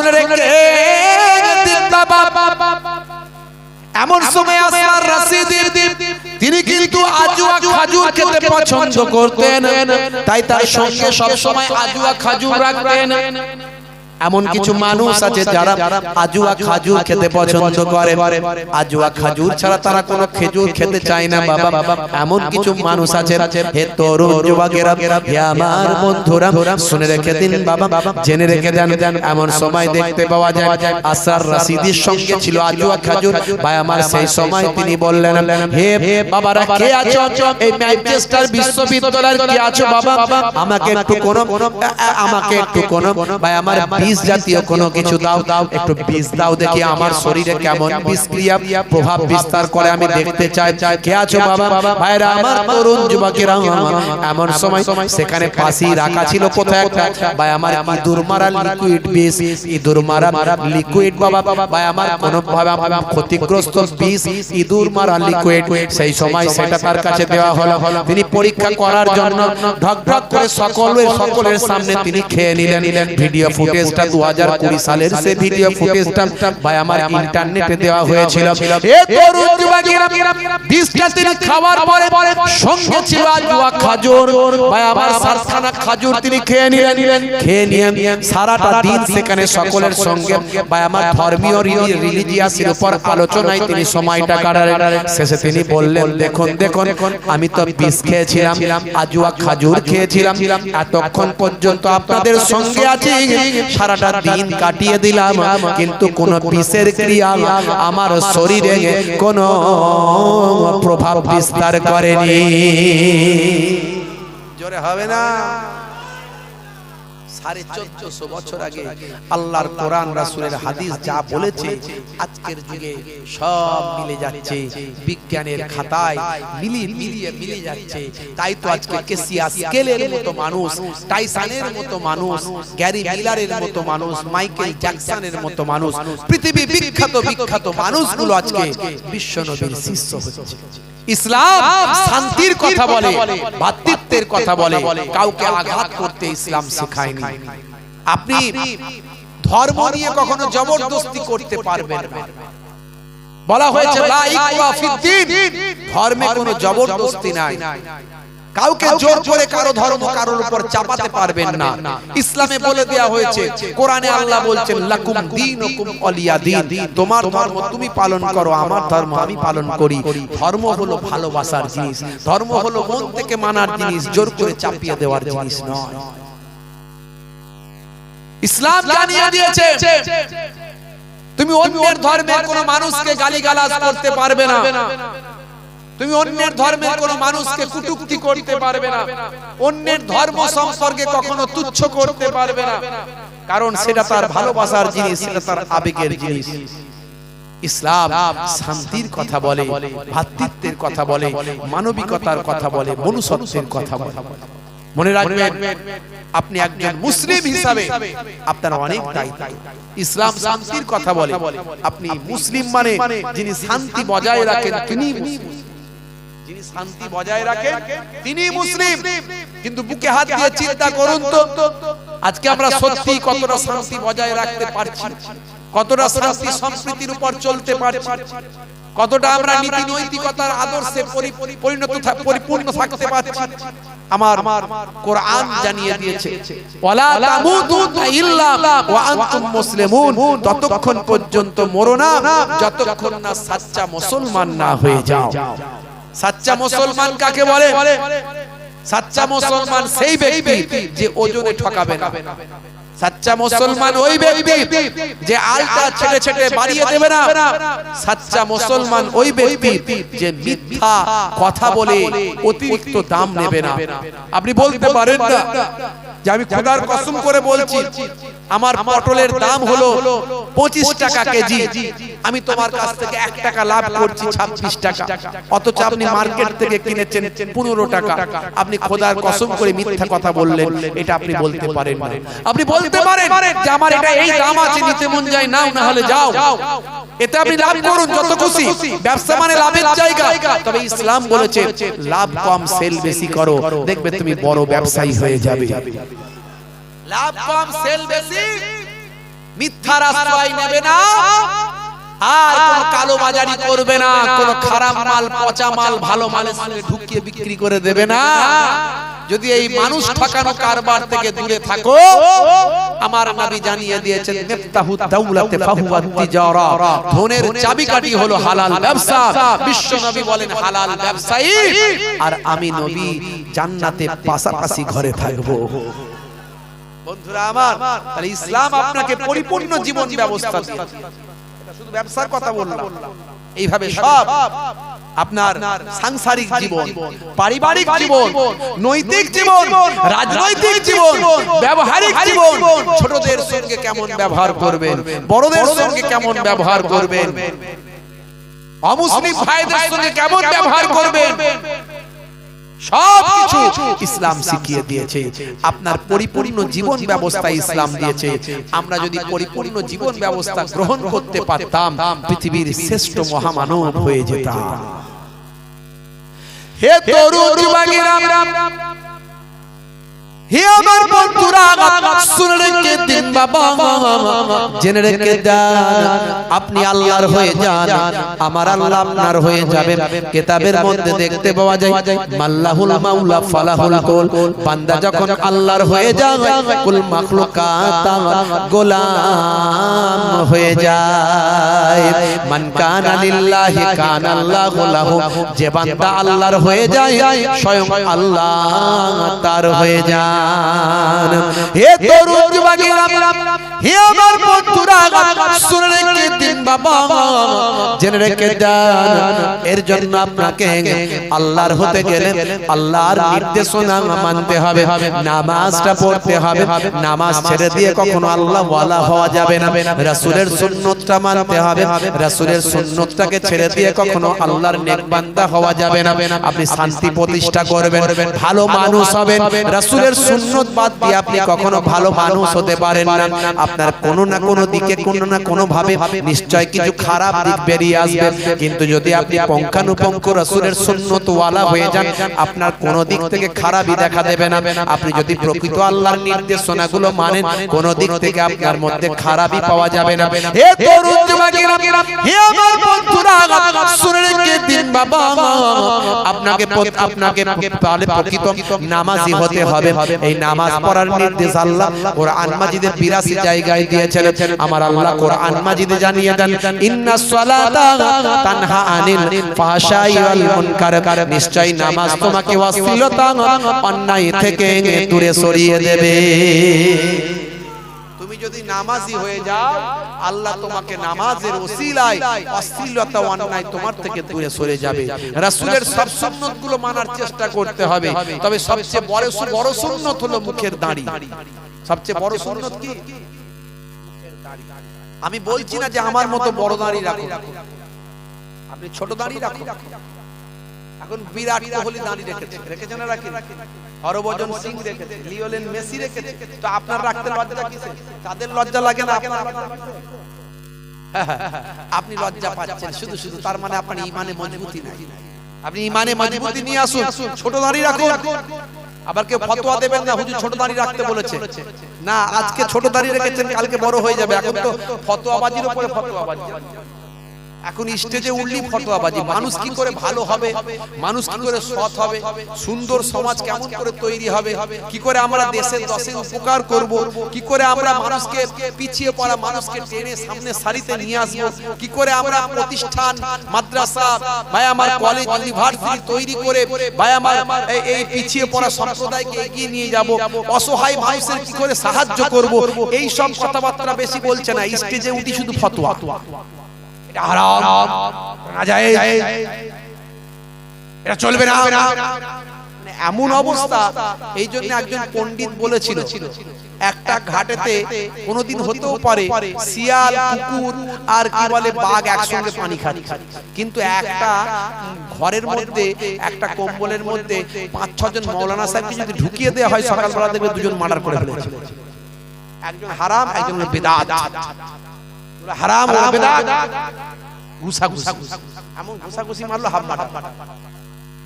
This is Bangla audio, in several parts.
শুনে রেখে এমন সময় আসলার রাশিদের তিনি কিন্তু আজুয়া খাজুর খেতে পছন্দ করতেন। তাই তার সঙ্গে সব সময় আজুয়া খাজুর রাখতেন। এমন কিছু মানুষ আছে যারা আজুয়া খাজুর খেতে পছন্দ করে। আজুয়া খাজুর ছাড়া তারা কোনো খেজুর খেতে চায় না বাবা। এমন কিছু মানুষ আছে। হে তরুণ যুবকেরা হে আমার বন্ধুরা শুনে রেখে দিন বাবা। জেনে রেখে দেন এমন সময় দেখতে পাওয়া যায়। আসার রাশিদির সঙ্গে ছিল আজুয়া খাজুর। ভাই আমার সেই সময় তিনি বললেন হে বাবারা কে আছো? এই ম্যানচেস্টার বিশ্ববিদ্যালয়ের কি আছো বাবা? আমাকে একটু কোনো আমাকে একটু কোনো ভাই আমার বিষ জাতীয় কোনো কিছু দাও দাও একটু বিষ দাও দেখি আমার শরীরে কেমন বিষ ক্রিয়া প্রভাব বিস্তার করে আমি দেখতে চাই। কে আছো বাবা? ভাইরা আমার তরুণ যুবকেরা এমন সময় সেখানে পাশি রাখা ছিল কোথায়? একটা ভাই আমার ইঁদুর মারা লিকুইড বিষ ইঁদুর মারা লিকুইড বাবা ভাই আমার কোনো ভাবে আমার ক্ষতিগ্রস্ত বিষ ইঁদুর মারা লিকুইড সেই সময় সেটা তার কাছে দেওয়া হলো। তিনি পরীক্ষা করার জন্য ঢক ঢক করে সকলের সকলের সামনে তিনি খেয়ে নিলেন ভিডিও ফুটেজটা দু হাজার কুড়ি সালের সে ভিডিও ফুটেজটা ভাই আমার ইন্টারনেটে দেওয়া হয়েছিল। তিনি খাওয়ার পরে সঙ্গে ছিল আজুয়া খাজুর। ভাই আমার সাতখানা খাজুর তিনি খেয়ে নিলেন। নিলেন। খেয়ে নিয়ে সারাটা দিন সেখানে সকলের সঙ্গে। ভাই আমার ধর্মীয় রিলিজিয়াসের উপর আলোচনায় তিনি সময়টা কাটালেন। শেষে তিনি বললেন দেখুন দেখুন আমি তো বিষ খেয়েছিলাম আজুয়া খাজুর খেয়েছিলাম। এতক্ষণ পর্যন্ত আপনাদের সঙ্গে আছি সারাটা দিন কাটিয়ে দিলাম কিন্তু কোন বিষের ক্রিয়া আমার শরীরে কোনো প্রভাব বিস্তার করেনি। জোরে হবে না? সাড়ে চোদ্দশো বছর আগে আল্লাহর কোরআন রাসূলের হাদিস যা বলেছে আজকের যুগে সব মিলে যাচ্ছে বিজ্ঞানের খাতায় মিলিয়ে মিলিয়ে মিলে যাচ্ছে। তাই তো আজকে কেসিয়া স্কেলের মতো মানুষ টাইসানের মতো মানুষ গ্যারি মিলারের মতো মানুষ মাইকেল জ্যাকসনের মতো মানুষ পৃথিবী বিখ্যাত বিখ্যাত মানুষগুলো আজকে বিশ্বনবীর শিষ্য হচ্ছে। ইসলাম শান্তির কথা বলে ভাতৃত্বের কথা বলে কাউকে আঘাত করতে ইসলাম শেখায়নি আপনি ধর্ম নিয়ে কখনো জবরদস্তি করতে পারবেন না। বলা হয়েছে লা ইকওয়া ফিদ্দিন ধর্মে কোনো জবরদস্তি নাই। কাউকে জোর করে কারও ধর্ম কারোর উপর চাপাতে পারবেন না। ইসলামে বলে দেয়া হয়েছে কোরআনে আল্লাহ বলছেন লাকুম দীনুকুম ওয়ালিয়া দীন তোমার ধর্ম তুমি পালন করো আমার ধর্ম আমি পালন করি। ধর্ম হলো ভালোবাসার জিনিস। ধর্ম হলো মন থেকে মানার জিনিস জোর করে চাপিয়ে দেওয়ার জিনিস নয়। ইসলাম জানিয়ে দিয়েছে তুমি অন্যের ধর্মের কোন মানুষকে গালিগালাজ করতে পারবে না। তুমি অন্যের ধর্মের কোন মানুষকে কুটুক্তি করতে পারবে না। অন্যের ধর্ম সম্পর্কে কখনো তুচ্ছ করতে পারবে না। কারণ সেটা তার ভালোবাসার জিনিস সেটা তার আবেগের জিনিস। ইসলাম শান্তির কথা বলে ভ্রাতৃত্বের কথা বলে মানবিকতার কথা বলে। মনুষ্যত্বের কথা বলে। মনে রাখবেন আপনি একজন মুসলিম হিসাবে আপনার অনেক দায়িত্ব। ইসলাম শান্তির কথা বলে আপনি মুসলিম মানে যিনি শান্তি বজায় রাখেন তিনি যিনি শান্তি বজায় রাখেন তিনি মুসলিম। কিন্তু বুকে হাত দিয়ে চিন্তা করুন তো আজকে আমরা সত্যি কতটা শান্তি বজায় রাখতে পারছি। কতটা শান্তি সম্প্রীতির উপর চলতে পারছি, কতটা আমরা নীতি নৈতিকতার আদর্শে পরিণত পরিপূর্ণ থাকতে পারছি, আমার কোরআন জানিয়ে দিয়েছে, ওয়ালা তামুতুনা ইল্লা ওয়া আনতুম মুসলিমুন ততক্ষণ পর্যন্ত মরো না, যতক্ষণ না সাচ্চা মুসলমান না হয়ে যাও। সাচ্চা মুসলমান কাকে বলে? সাচ্চা মুসলমান সেই ব্যক্তি যে ওজনে ঠকাবে না। সাচ্চা মুসলমান ওই ব্যক্তি যে আলটা ছেড়ে ছেড়ে বাড়িয়ে দেবে না। সাচ্চা মুসলমান ওই ব্যক্তি যে মিথ্যা কথা বলে অতিরিক্ত দাম নেবে না। আপনি বলতে পারেন না। যে আমি খোদার কসম করে বলছি আমার পটলের দাম হলো পঁচিশ টাকা কেজি। আমি তোমার কাছ থেকে এক টাকা লাভ করছি ছাব্বিশ টাকা। অথচ আপনি মার্কেট থেকে কিনেছেন পনেরো টাকা। আপনি খোদার কসম করে মিথ্যা কথা বললেন। এটা আপনি বলতে পারেন আপনি বলতে পারেন যে আমার এটা এই দাম আছে নিতে মন যায় নাও না হলে যাও। এতে আপনি লাভ করুন যত খুশি। ব্যবসা মানে লাভের জায়গা। তবে ইসলাম বলেছে লাভ কম সেল বেশি করো। দেখবে তুমি বড় ব্যবসায়ী হয়ে যাবে লাভ কম সেল বেশি। মিথ্যা মিথ্যার আশ্রয় নেবে না। আর কোন কালো বাজারি করবে না। কোন খারাপ মাল পচা মাল ভালো মালের সঙ্গে ঢুকিয়ে বিক্রি করে দেবে না। যদি এই মানুষ ঠকানো কারবার থেকে দূরে থাকো। আমার নবী জানিয়ে দিয়েছেন মিফতাহু তিজারা ধনের চাবিকাঠি হলো হালাল ব্যবসা। বিশ্ব নবী বলেন হালাল ব্যবসায়ী। আর আমি নবী জান্নাতে পাশাপাশি ঘরে থাকব। বন্ধুরা আমার তাহলে ইসলাম আপনাকে পরিপূর্ণ জীবন ব্যবস্থা দিয়েছে। শুধু ব্যবসার কথা বললাম। এইভাবে সব আপনার সাংসারিক জীবন পারিবারিক জীবন নৈতিক জীবন রাজনৈতিক জীবন ব্যবহারিক জীবন ছোটদের সঙ্গে কেমন ব্যবহার করবেন? বড়দের সঙ্গে কেমন ব্যবহার করবেন? অমুসলিম ভাইদের সঙ্গে কেমন ব্যবহার করবেন? সব কিছু ইসলাম শিখিয়ে দিয়েছে। আপনার পরিপূর্ণ জীবন ব্যবস্থা ইসলাম দিয়েছে। আমরা যদি পরিপূর্ণ জীবন ব্যবস্থা গ্রহণ করতে পারতাম পৃথিবীর শ্রেষ্ঠ মহামানব হয়ে যেতাম। হে তরুণ যুবকেরা হে আমার বন্ধুরা শুনে রেখে দিন বাবা। জেনে রেখে যান আপনি আল্লাহর হয়ে যান। আমার আল্লাহ আপনার হয়ে যাবেন। কেতাবের মধ্যে দেখতে পাওয়া যায়, মাল্লাহুল মাওলা ফালাহুল কুল। বান্দা যখন আল্লাহর হয়ে যায়, কুল মাখলুকাত গোলাম হয়ে যায়। মান কানা লিল্লাহি কানা আল্লাহু লাহু। যে বান্দা আল্লাহর হয়ে যায়, স্বয়ং আল্লাহ তার হয়ে যায়। হে তরুণ যুবকেরা হে আমার বন্ধুরা শুনে রেখে দিন বাবা। জেনে রেখে যান এর জন্য আপনাকে আল্লাহর হতে গেলে আল্লাহর নির্দেশনা মানতে হবে। নামাজটা পড়তে হবে। নামাজ ছেড়ে দিয়ে কখনো আল্লাহ ওয়ালা হওয়া যাবে না। রাসূলের সুন্নতটা মানতে হবে। রাসূলের সুন্নতটাকে ছেড়ে দিয়ে কখনো আল্লাহর নেক বান্দা হওয়া যাবে না। আপনি শান্তি প্রতিষ্ঠা করবেন। ভালো মানুষ হবেন। রাসূলের সুন্নত বাদ দিয়ে আপনি কখনো ভালো মানুষ হতে পারেন না। আপনার কোনো না কোনো দিকে কোনো না কোনো ভাবে নিশ্চয় কিছু খারাপ দিক বেরিয়ে আসবে। কিন্তু যদি আপনি পঙ্খানুপঙ্খ রাসূলের সুন্নত ওয়ালা হয়ে যান আপনার কোনো দিক থেকে খারাপই দেখা দেবে না। আপনি যদি প্রকৃত আল্লাহর নির্দেশনাগুলো মানেন কোনো দিক থেকে আপনার মধ্যে খারাপই পাওয়া যাবে না। হে তরুণ যুবকেরা হে আমার বন্ধুরা শুনে রেখে দিন বাবা আপনাকে আপনাকে তাহলে প্রকৃত নামাজি হতে হবে। এই নামাজ পড়ার নির্দেশ আল্লাহ কোরআন মাজিদের 82 জায়গায় দিয়েছেন। আমার আল্লাহ কোরআন মাজিদে জানিয়ে দেন ইন্নাস সালাতা তানহা আনিল ফাহশাই ওয়াল মুনকার। নিশ্চয় নামাজ তোমাকে অশ্লীলতা, অন্যায় থেকে দূরে সরিয়ে দেবে। যদি নামাজি হয়ে যাও, আল্লাহ তোমাকে নামাজের ওসিলায় অশ্লীলতা, অন্যায় তোমার থেকে দূরে সরে যাবে। রাসূলের সব সুন্নতগুলো মানার চেষ্টা করতে হবে। তবে সবচেয়ে বড় বড় সুন্নত হলো মুখের দাড়ি। সবচেয়ে বড় সুন্নত কি? আমি বলছি না যে আমার মতো বড় দাড়ি রাখো। আপনি ছোট দাড়ি রাখো। এখন বিরাট কোহলি দাঁড়িয়ে রেখেছে। রেখেছে না রাখি হরভজন সিং রেখেছে লিওলেন মেসি রেখেছে। তো আপনার রাখতে লজ্জা কিসে তাদের লজ্জা লাগে না আপনার? আপনি লজ্জা পাচ্ছেন শুধু শুধু তার মানে আপনার ইমানে মজবুতি নাই। আপনি ইমানে মজবুতি নিয়ে আসুন। ছোট দাঁড়িয়ে রাখুন। আবার কেউ ফতোয়া দেবেন না হুজুর ছোট দাঁড়িয়ে রাখতে বলেছে। না আজকে ছোট দাঁড়িয়ে রেখেছেন কালকে বড় হয়ে যাবে এখন তো ফতোয়াবাজির উপরে ফতোয়াবাজি এখন স্টেজে উঠলি ফটোয়াবাজি মানুষ কি করে ভালো হবে? মানুষ কি করে সৎ হবে? সুন্দর সমাজ কেমন করে তৈরি হবে? কি করে আমরা দেশের দশের উপকার করব? কি করে আমরা মানুষকে পিছিয়ে পড়া মানুষকে টেনে সামনে সারিতে নিয়ে আসব? কি করে আমরা প্রতিষ্ঠান মাদ্রাসা ভাই আমার কলেজ ইউনিভার্সিটি তৈরি করে ভাই আমার এই- পিছিয়ে পড়া সম্প্রদায়কে এগিয়ে নিয়ে যাব। অসহায় মানুষের কি করে সাহায্য করব? এই সব কথাবার্তা বেশি বলছে না। স্টেজে উঠি শুধু ফতোয়া এটা হারাম। না যায়। এটা চলবে না। মানে এমন অবস্থা এই জন্য একজন পণ্ডিত বলেছিল একটা ঘাটেতে কোনোদিন হতেও পারে শিয়াল কুকুর আর কি বলে বাঘ একসঙ্গে পানি খাচ্ছে। কিন্তু একটা ঘরের মধ্যে একটা কম্বলের মধ্যে পাঁচ ছজন মৌলানা সাহেবকে যদি ঢুকিয়ে দেওয়া হয় সকালবেলা দেখবে দুজন মার্ডার করে ফেলেছে। একজন হারাম একজন বেদাত। হারাম ওরা বেদাত। ঘুষা ঘুষা এমন ঘুষা ঘুষি মারলো হাফ মারা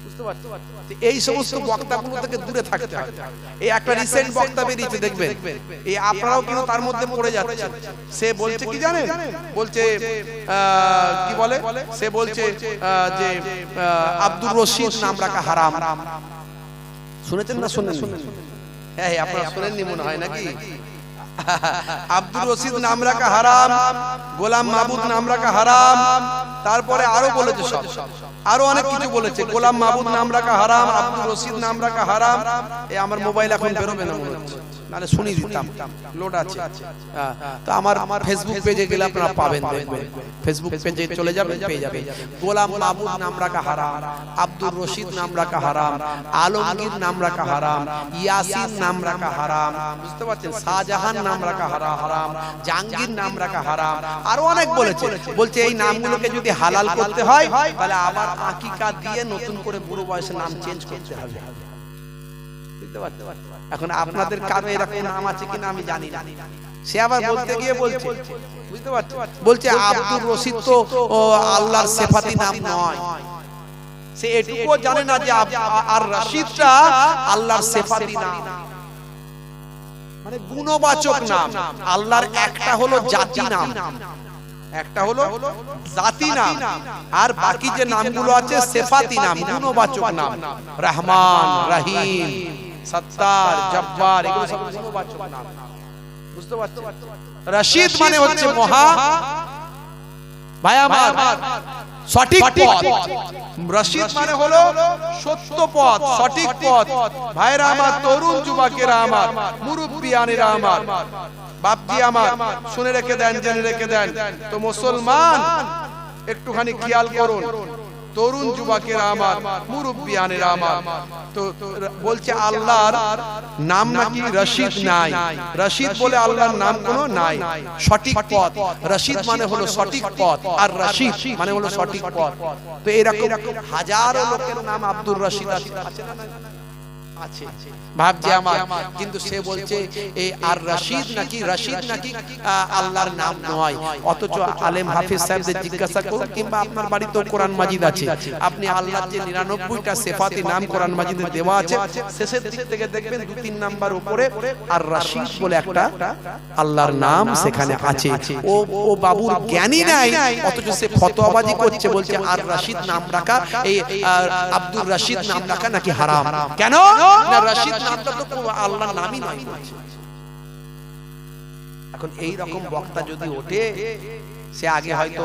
বুঝতে পারছ। তো এই সমস্ত বক্তাগুলো থেকে দূরে থাকতে হবে এই একটা রিসেন্ট বক্তা বেরিয়েছে দেখবেন। এই আপনারাও কিন্তু তার মধ্যে পড়ে যাচ্ছে সে বলছে কি জানেন? বলছে কি বলে? সে বলছে যে আব্দুর রশিদ নাম রাখা হারাম। শুনেছেন না শুনেন হ্যাঁ হ্যাঁ আপনারা শুনেননি মনে হয় নাকি? আব্দুর রশিদ নাম রাখা হারাম গোলাম মাহবুদ নাম রাখা হারাম তারপরে আরও বলেছে সব। আরও অনেক কিছু বলেছে গোলাম মাহবুদ নাম রাখা হারাম আব্দুর রশিদ নাম রাখা হারাম। এ আমার মোবাইল এখন বেরোবে না মনে হচ্ছে। নাহলে শুনি দিতাম। লোড আছে। হ্যাঁ, তো আমার আমার ফেসবুক পেজে গেলে আপনারা পাবেন ফেসবুক পেজে চলে যাবেন পেয়ে যাবেন। গোলাম মাহবুব নাম রাখা হারাম আব্দুর রশিদ নাম রাখা হারাম আলমগীর নাম রাখা হারাম ইয়াসিন নাম রাখা হারাম বুঝতে পারছেন? শাহজাহান নাম রাখা হারা হারাম জাহাঙ্গীর নাম রাখা হারাম। আরও অনেক বলেছে। বলছে এই নামগুলোকে যদি হালাল করতে হয় তাহলে আবার আকিকা দিয়ে নতুন করে বুড়ো বয়সে নাম চেঞ্জ করতে হবে? এখন আপনাদের কারও এরকম নাম আছে কিনা আমি জানি না। সে আবার বলতে গিয়ে বলছে। বুঝতে পারছ? বলছে আব্দুর রশিদ তো আল্লাহর সেফাতি নাম নয়। সে এটুকুও জানে না যে আর রশিদটা আল্লাহর সেফাতি নাম। মানে গুণবাচক নাম। আল্লাহর একটা হলো জাতি নাম। একটা হলো জাতি নাম। আর বাকি যে নামগুলো আছে সেফাতি নাম গুণবাচক নাম। রহমান রহিম। সত্তার জব্বার এগুলো সব গুণবাচক নাম। বুঝতে পারছ রশিদ মানে হচ্ছে মহা ভাই আমার সঠিক পথ। রশিদ মানে হলো সত্য পথ সঠিক পথ। ভাইরা আমার তরুণ যুবকেরা আমার মুরব্বিয়ানেরা আমার। বাপজি আমার। শুনে রেখে দেন জেনে রেখে দেন। তো মুসলমান একটুখানি খেয়াল করুন। তরুণ যুবকেরা আমার, মুরব্বিয়ানেরা আমার। তো বলছে, আল্লাহর নাম নাকি রশিদ নাই? রশিদ বলে, আল্লাহর নাম কোনো নাই। সঠিক পথ। রশিদ মানে হলো সঠিক পথ। আর রশিদ মানে হলো সঠিক পথ। তো এরকম হাজারো লোকের নাম আব্দুর রশিদ আছে। না? আছে। ভাবছে আমার কিন্তু সে বলছে এই আর রশিদ নাকি রশিদ নাকি আল্লাহর নাম নয়। অথচ আলেম হাফিজ সাহেবদের জিজ্ঞাসা করুন কিংবা আপনার বাড়িতেও কোরআন মাজিদ আছে। আপনি আল্লাহর যে নিরানব্বইটা সেফাতি নাম কোরআন মাজিদে দেওয়া আছে শেষের দিক থেকে দেখবেন দু তিন নাম্বার উপরে আর রশিদ বলে একটা আল্লাহর নাম সেখানে আছে। ও ও বাবুর জ্ঞানী নাই অথচ সে ফতোয়াবাজি করছে বলছে আর রশিদ নাম রাখা এই আব্দুর রশিদ নাম রাখা নাকি হারাম কেন না রশিদ নামটা তো আল্লাহর নামই নয় এখন এই রকম বক্তা যদি ওঠে সে আগে হয়তো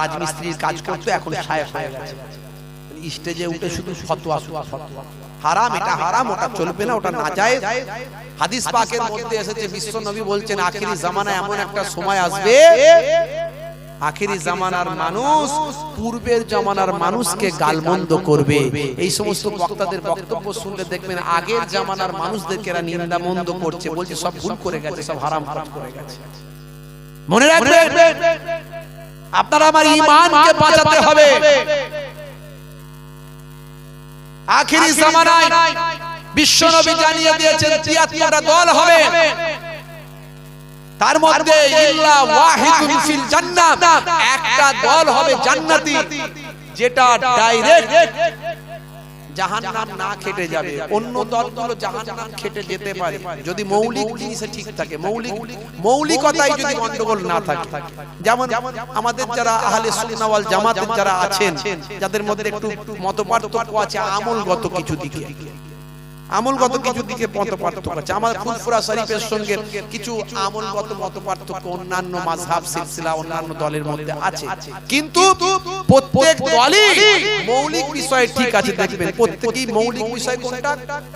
রাজমিস্ত্রির কাজ করতো এখন সাহেব হয়ে গেছে। স্টেজে উঠে শুধু ফতোয়া ফতোয়া ফতোয়া। হারাম এটা হারাম ওটা চলবে না ওটা না যায় হাদিস পাকের মধ্যে এসেছে বিশ্ব নবী বলছেন আখিরি জামানায় এমন একটা সময় আসবে। আখিরি জামানার মানুষ পূর্বের জামানার মানুষকে গালমন্দ করবে। এই সমস্ত বক্তাদের বক্তব্য শুনলে দেখবেন আগের জামানার মানুষদেরকে এরা নিন্দা মন্দ করছে বলছে সব ভুল করে গেছে সব হারাম কাজ করে গেছে। মনে রাখবেন আপনারা আমার ইমানকে বাঁচাতে হবে। আখিরি জামানায় বিশ্বনবী জানিয়ে দিয়েছেন তিয়াত্তরটা দল হবে। তার মধ্যে ইল্লা ওয়াহিদুন ফিল জান্নাত। একটা দল হবে জান্নাতি যেটা ডাইরেক্ট জাহান্নাম না খেটে যাবে। অন্য দলগুলো জাহান্নাম খেটে যেতে পারে। যদি মৌলিক জিনিসে ঠিক থাকে মৌলিক মৌলিকতায় যদি গন্ডগোল না থাকে। যেমন আমাদের যারা আহলে সুন্নাহ ওয়াল জামাতের যারা আছেন যাদের মধ্যে একটু মতপার্থক্য আছে আমলগত কিছু দিকে। আমলগত কিছু দিকে মত পার্থক্য আছে। আমার ফুলফুরা শরীফের সঙ্গে কিছু আমলগত মত পার্থক্য অন্যান্য মাযহাব সিলসিলা অন্যান্য দলের মধ্যে আছে। কিন্তু প্রত্যেক দলই মৌলিক বিষয় ঠিক আছে দেখবেন। প্রত্যেকই মৌলিক বিষয় কোনটা?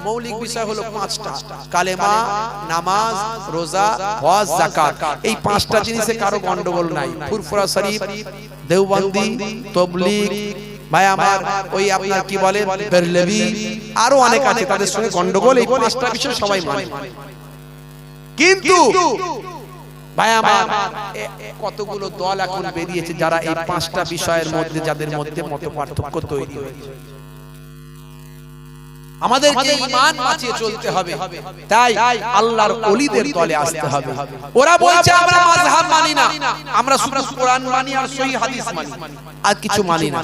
মৌলিক বিষয় হলো পাঁচটা। কালেমা নামাজ রোজা হজ যাকাত। এই পাঁচটা জিনিসে কারও গন্ডগোল নাই। ফুরফুরা শরীফ দেওবন্দি তবলিগ ভাই আমার ওই আপনার কি বলে, বেরলেবি, আরও অনেক আছে তাদের সঙ্গে গন্ডগোল, এই পাঁচটা বিষয় সবাই মানে। কিন্তু ভাই আমার কতগুলো দল এখন বেরিয়েছে যারা এই পাঁচটা বিষয়ের মধ্যে, যাদের মধ্যে মত পার্থক্য তৈরি হয়েছে। আমাদেরকে ইমান বাঁচিয়ে চলতে হবে। তাই আল্লাহর ওলিদের দলে আসতে হবে। ওরা বলছে আমরা মাযহাব মানি না। আমরা শুধু কোরআন মানি আর সহি হাদিস মানি। আর কিছু মানি না।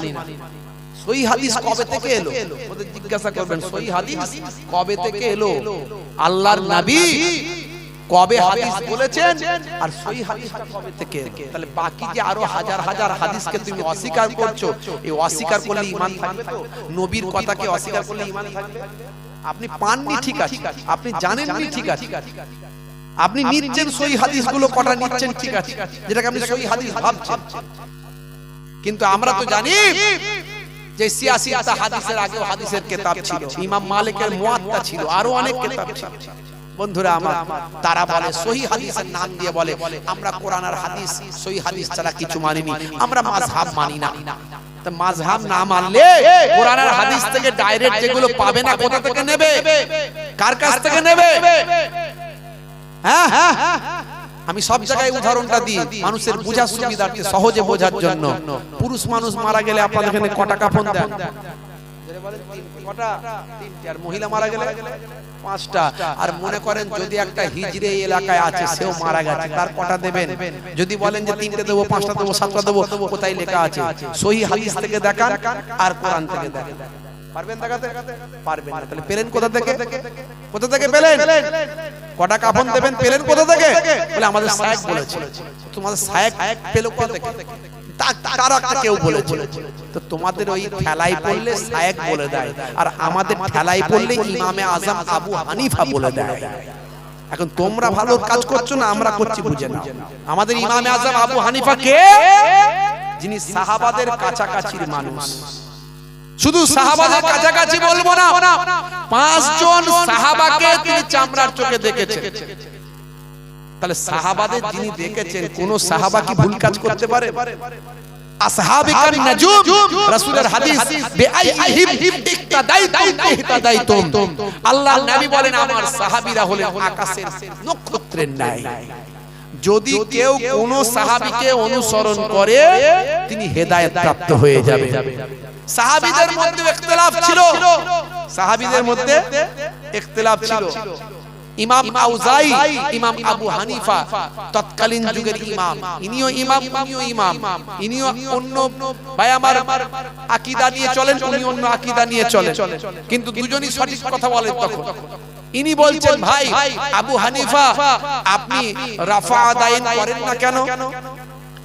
সহি হাদিস কবে থেকে এলো? ওদের জিজ্ঞাসা করবেন সহি হাদিস কবে থেকে এলো? আল্লাহর নবী কবে হাদিস বলেছেন? আর সই হাদিসটা কবে থেকে? তাহলে বাকি যে আরও হাজার হাজার হাদিসকে তুমি অস্বীকার করছ এই অস্বীকার করলে ঈমান থাকবে তো? নবীর কথাকে অস্বীকার করলে ঈমান থাকবে? আপনি পাননি ঠিক আছে। আপনি জানেননি ঠিক আছে। আপনি নিচ্ছেন সই হাদিসগুলো কটা নিচ্ছেন ঠিক আছে। যেটাকে আপনি সই হাদিস ভাবছেন। কিন্তু আমরা তো জানি যে সিয়াসিয়াতা হাদিসের আগেও হাদিসের কিতাব ছিল। ইমাম মালিকের মুয়াত্তা ছিল আরও অনেক কিতাব ছিল। বন্ধুরা আমার তারা বলে সহি হাদিসের নাম দিয়ে বলে আমরা কোরআন আর হাদিস সহি হাদিস ছাড়া কিছু মানিনি। আমরা মাযহাব মানি না। তা মাযহাব না মানলে কোরআন আর হাদিস থেকে ডাইরেক্ট যেগুলো পাবে না কোথা থেকে নেবে? কার কাছ থেকে নেবে? হ্যাঁ হ্যাঁ আমি সব জায়গায় উদাহরণটা দিই। মানুষের বোঝার সুবিধার্থে সহজে বোঝার জন্য। পুরুষ মানুষ মারা গেলে আপনাদের এখানে কটা কাফন দেন কটা তিনটে। আর মহিলা মারা গেলে পাঁচটা। আর মনে করেন যদি একটা হিজড়ে এলাকায় আছে সেও মারা গেছে। তার কটা দেবেন? যদি বলেন যে তিনটে দেবো পাঁচটা দেবো সাতটা দেবো কোথায় লেখা আছে? সহি হাদিস থেকে দেখান আর কোরআন থেকে দেখান। পারবেন দেখাতে পারবেন না। তাহলে পেলেন কোথা থেকে? কোথা থেকে পেলেন? কটা কাফন দেবেন? পেলেন কোথা থেকে? বলে আমাদের সাহেব বলেছে। তোমাদের সাহেব পেল কোথা থেকে? আমাদের ইমামে আজম আবু হানিফা কে? যিনি সাহাবাদের কাছাকাছির মানুষ। শুধু সাহাবাদের কাছাকাছি বলব না, পাঁচজন সাহাবাকে তিনি চামড়ার চোখে দেখেছেন। তাহলে সাহাবাদের যিনি দেখেছেন কোন সাহাবা কি ভুল কাজ করতে পারে? আসহাবিকান নাজুম রাসূলের হাদিস বিআইহিম ইক্তাদাইতুম ইহতাদাইতুম আল্লাহর নবী বলেন আমার সাহাবীরা হলেন আকাশের নক্ষত্রের ন্যায় যদি কেউ কোন সাহাবিকে অনুসরণ করে তিনি হেদায়েত প্রাপ্ত হয়ে যাবে। সাহাবীদের মধ্যে ইখতিলাফ ছিল। সাহাবীদের মধ্যে ইখতিলাফ ছিল। ইমাম আউজাই ইমাম আবু হানিফা তৎকালীন যুগের ইমাম। ইনিও ইমাম উনিও ইমাম। ইনিও অন্য ভাই আমার আকীদা নিয়ে চলেন উনি অন্য আকীদা নিয়ে চলেন। কিন্তু দুজনই সঠিক কথা বলেন তখন। ইনি বলছেন ভাই আবু হানিফা আপনি রাফা আদায়ন করেন না কেন?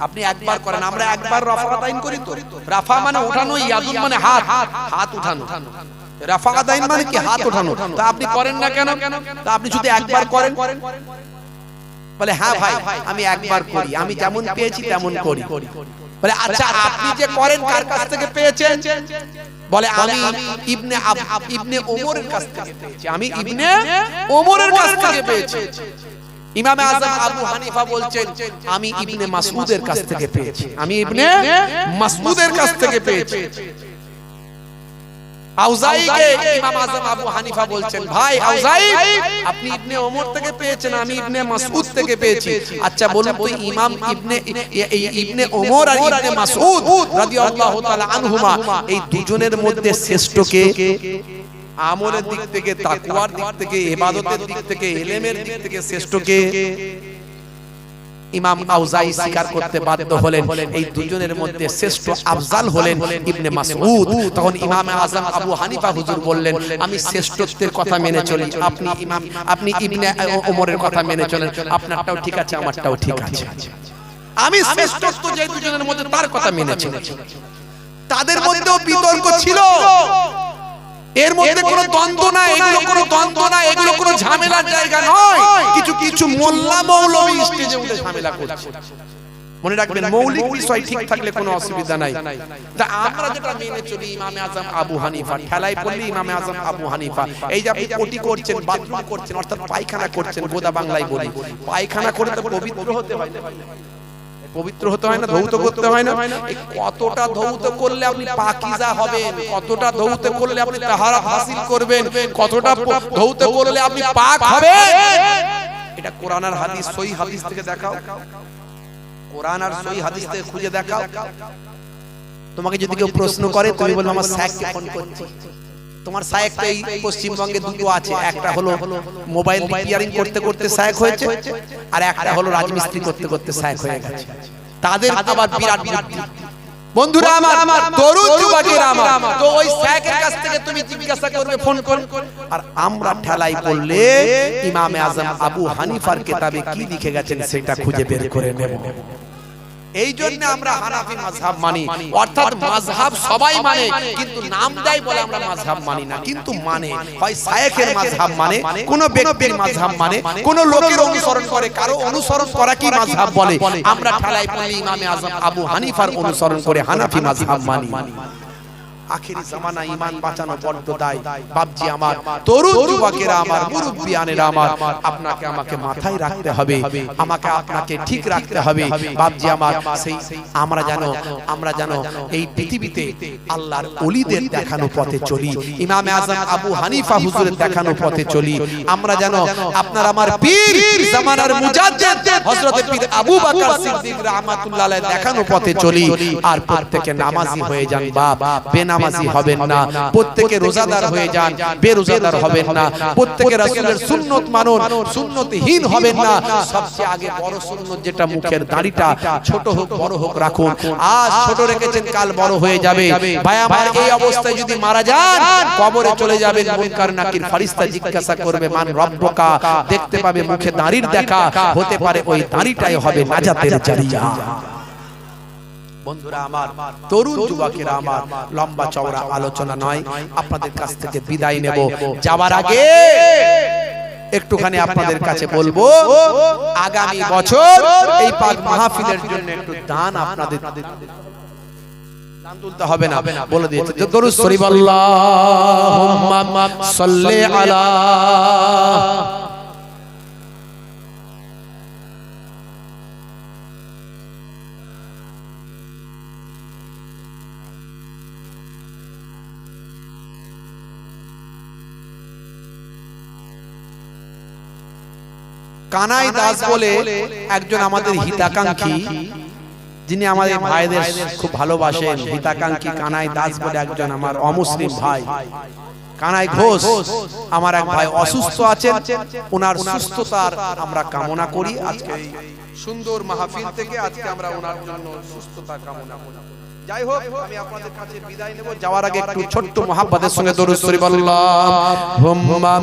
আপনি একবার করেন আমরা একবার রাফা আদায়ন করি তো। রাফা মানে উঠানো ইয়াদুন মানে হাত হাত উঠানো। রাফা আদায়ন মানে কি? হাত ওঠানো। তা আপনি করেন না কেন? তা আপনি যদি একবার করেন। বলে হ্যাঁ ভাই আমি একবার করি। আমি যেমন পেয়েছি তেমন করি। বলে আচ্ছা আপনি যে করেন কার কাছ থেকে পেয়েছেন? বলে আমি ইবনে ইবনে ওমরের কাছ থেকে পেয়েছি। আমি ইবনে ওমরের কাছ থেকে পেয়েছি। ইমামে আজম আবু হানিফা বলছেন আমি ইবনে মাসউদের কাছ থেকে পেয়েছি। আমি ইবনে মাসউদের কাছ থেকে পেয়েছি। আউজাইকে ইমাম আজম আবু হানিফা বলছেন ভাই আউজাই আপনি ইবনে ওমর থেকে পেয়েছেন আমি ইবনে মাসউদ থেকে পেয়েছি। আচ্ছা বলুন তো ইমাম ইবনে এই ইবনে ওমর আর ইবনে মাসউদ রাদিয়াল্লাহু তাআলা আনহুমা এই দুজনের মধ্যে শ্রেষ্ঠ কে আমলের দিক থেকে তাকওয়ার দিক থেকে ইবাদতের দিক থেকে ইলমের দিক থেকে শ্রেষ্ঠ কে ইমাম আউজাই স্বীকার করতে বাধ্য হলেন। এই দুজনের মধ্যে শ্রেষ্ঠ আফজাল হলেন ইবনে মাসউদ। তখন ইমাম আজম আবু হানিফা হুজুর বললেন আমি শ্রেষ্ঠত্বের কথা মেনে চলি। আপনি ইমাম আপনি ইবনে ওমরের কথা মেনে চলেন। আপনারটাও ঠিক আছে আমারটাও ঠিক আছে। আমি শ্রেষ্ঠত্ব যে দুজনের মধ্যে তার কথা মেনে চলেছি তাদের মধ্যেও বিতর্ক ছিল। এর মধ্যে কোনো দ্বন্দ্ব না এগুলো কোনো দ্বন্দ্ব না এগুলো কোনো ঝামেলার জায়গা নয় কিছু কিছু মোল্লা মৌলবী স্টেজে উঠে ঝামেলা করছে। মনে রাখবেন মৌলিক বিষয় ঠিক থাকলে কোনো অসুবিধা নাই। তা আমরা যেটা মেনে চলি ইমামে আজম আবু হানিফা। ঠেলাই পড়লে ইমামে আজম আবু হানিফা। এই যে আপনি পটি করছেন বাথরুম করছেন অর্থাৎ পায়খানা করছেন গোদা বাংলায় বলি। পায়খানা করে তো পবিত্র হতে হয় না। পবিত্র হতে হয় না ধৌত করতে হয় না। কতটা ধৌত করলে আপনি পাকিজা হবেন? কতটা ধৌত করলে আপনি তাহারা হাসিল করবেন? কতটা ধৌত করলে আপনি পাক হবেন? এটা কোরআন আর হাদিস, সহি হাদিস থেকে দেখাও। কোরআন আর সহি হাদিস থেকে খুঁজে দেখাও। তোমাকে যদি কেউ প্রশ্ন করে, তুমি বলবে, আমার স্যাককে ফোন করছি। তোমার সায়ক তো এই পশ্চিমবঙ্গে দুটো আছে। একটা হলো মোবাইল রিপেয়ারিং করতে করতে সায়ক হয়েছে, আর একটা হলো রাজমিস্ত্রি করতে করতে সায়ক হয়ে গেছে। তাদের আবার বিরাট বুদ্ধি। বন্ধুরা আমার আমার তরুণ যুবকেরা আমার। তো ওই স্যাকের কাছ থেকে তুমি জিজ্ঞাসা করবে ফোন করে। আর আমরা ঠেলাই পড়লে ইমামে আজম আবু হানিফার কিতাবে কি লিখে গেছেন সেটা খুঁজে বের করে নেব। এই জন্য আমরা হানাফি মাঝহাব মানি। অর্থাৎ মাঝহাব সবাই মানে কিন্তু নাম দেয় বলে আমরা মাঝহাব মানি না। কিন্তু মানে হয় শায়েখের মাঝহাব মানে কোন ব্যক্তির মাঝহাব মানে কোন লোকের অনুসরণ করে কারও অনুসরণ করা কি মাঝহাব বলে? আমরা ঠালাই পড়ি ইমামে আজম আবু হানিফার অনুসরণ করে হানাফি মাঝহাব মানি। আখেরি জামানা ঈমান বাঁচানো বড্ড দায়। বাপজি আমার তরুণ যুবকেরা আমার মুরব্বিয়ানেরা আমার আপনাকে আমাকে মাথায় রাখতে হবে আমাকে আপনাকে ঠিক রাখতে হবে। বাপজি আমার সেই আমরা জানো আমরা জানো এই পৃথিবীতে আল্লাহর ওলিদের দেখানো পথে চলি। ইমামে আজম আবু হানিফা হুজুরের দেখানো পথে চলি। আমরা জানো আপনার আমার পীর জামানার মুজাদ্দিদ হযরত পীর আবু বকর সিদ্দিক রাহমাতুল্লাহ আলাইহি দেখানো পথে চলি আর প্রত্যেকে নামাজি হয়ে যান বাপ বেনামাজি হবেন না। প্রত্যেকে রোজাদার হয়ে যান বেরোজাদার হবেন না। প্রত্যেকে রাসূলের সুন্নত মানুন সুন্নতহীন হবেন না। সবচেয়ে আগে বড় সুন্নত যেটা মুখের দাড়িটা ছোট হোক বড় হোক রাখুন। আজ ছোট রেখেছেন কাল বড় হয়ে যাবে। ভাই আমার এই অবস্থায় যদি মারা যান কবরে চলে যাবেন মুনকার নাকির ফেরেশতা জিজ্ঞাসা করবে মান রব্বকা? দেখতে পাবে মুখে দাড়ির দেখা হতে পারে ওই দাড়িটাই হবে নাজাতের জারিয়া। বন্ধুরা আমার তরুণ যুবকেরা আমার লম্বা চওড়া আলোচনা নয় আপনাদের কাছ থেকে বিদায় নেব। যাওয়ার আগে একটুখানি আপনাদের কাছে বলব আগামী বছর এই পাক মাহফিলের জন্য একটু দান আপনাদের হবে না বলে দিয়েছে। দরুদ শরীফ আল্লাহুম্মা সাল্লি আলা কানাই দাস বলে একজন আমাদের হিতাকাঙ্ক্ষী যিনি আমাদের ভাইদের খুব ভালোবাসেন হিতাকাঙ্ক্ষী কানাই দাস বলে একজন আমার অমুসলিম ভাই। কানাই ঘোষ আমার এক ভাই অসুস্থ আছেন ওনার সুস্থতার আমরা কামনা করি আজকে। সুন্দর মাহফিল থেকে আজকে আমরা ওনার জন্য সুস্থতা কামনা করি। যাই হোক আমি আপনাদের কাছে বিদায় নেব। যাওয়ার আগে একটু ছোট্ট মহাব্বাদের সঙ্গে দরুদ শরীফ আল্লাহুম্মা